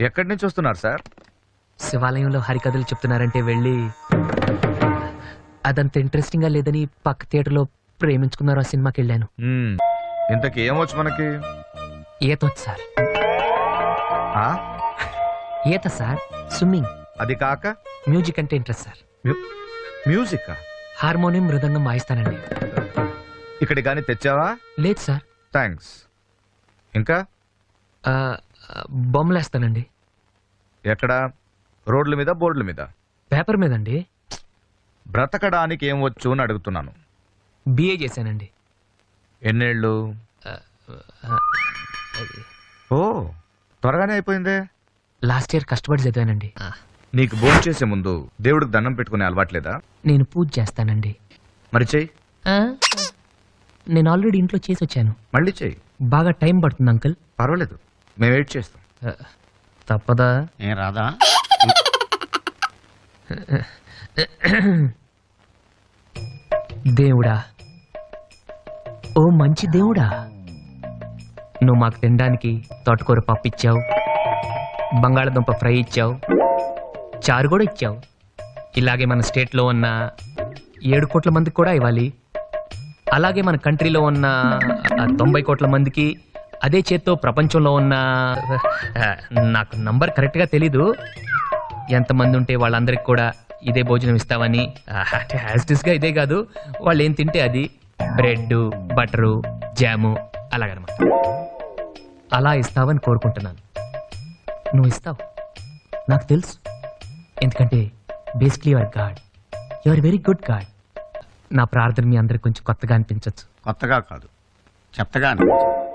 ఎక్కడి నుంచి వస్తున్నారు సార్? శివాలయంలో హరికథలు చెప్తున్నారంటే వెళ్ళి అదంత ఇంట్రెస్టింగ్గా లేదని పక్క థియేటర్లో ప్రేమించుకున్నారు ఆ సినిమాకి వెళ్ళాను. ఇంతకీ ఏమొచ్చు మనకి? ఈత వచ్చు సార్? ఈత సార్. స్విమ్మింగ్. అది కాక? మ్యూజిక్ అంటే interest sir. Mu- music? Harmonium mridangam వాయిస్తానండి ఇక్కడి కానీ తెచ్చావా? లేదు సార్. థ్యాంక్స్. ఇంకా? బొమ్మలేస్తానండి. ఎక్కడ? రోడ్ల మీద బోర్డుల మీద? పేపర్ మీదండి. బ్రతకడానికి ఏం వచ్చు అని అడుగుతున్నాను. బిఏ చేశానండి. ఎన్నేళ్ళు? ఓ త్వరగానే అయిపోయిందే. లాస్ట్ ఇయర్ కష్టపడి చదివానండి. నీకు భోజనం చేసే ముందు దేవుడికి దండం పెట్టుకునే అలవాట్లేదా? నేను పూజ చేస్తానండి. మరి చెయ్యి? నేను ఆల్రెడీ ఇంట్లో చేసి వచ్చాను మళ్ళీ చెయ్యి. బాగా టైం పడుతుంది అంకుల్. పర్వాలేదు. మేము వెయిట్ చేస్తాం. తప్పదా? ఏం రాదా? దేవుడా. ఓ మంచి దేవుడా. నువ్వు మాకు తినడానికి తోటకూర పప్పు ఇచ్చావు బంగాళదుంప ఫ్రై ఇచ్చావు చారు కూడా ఇచ్చావు. ఇలాగే మన స్టేట్లో ఉన్న ఏడు కోట్ల మందికి కూడా ఇవ్వాలి. అలాగే మన కంట్రీలో ఉన్న తొంభై కోట్ల మందికి అదే చేత్తో ప్రపంచంలో ఉన్న నాకు నంబర్ కరెక్ట్గా తెలీదు. ఎంతమంది ఉంటే వాళ్ళందరికి కూడా ఇదే భోజనం ఇస్తామని హ్యాస్టిస్గా ఇదే కాదు వాళ్ళు ఏం తింటే అది బ్రెడ్ బటరు జాము అలాగనమాట. అలా ఇస్తావని కోరుకుంటున్నాను. నువ్వు ఇస్తావు. నాకు తెలుసు. ఎందుకంటే basically your God your very good God నా ప్రార్థన మీ అందరికి కొంచెం కొత్తగా అనిపించవచ్చు కొత్తగా కాదు. చెప్తగా అనిపించింది.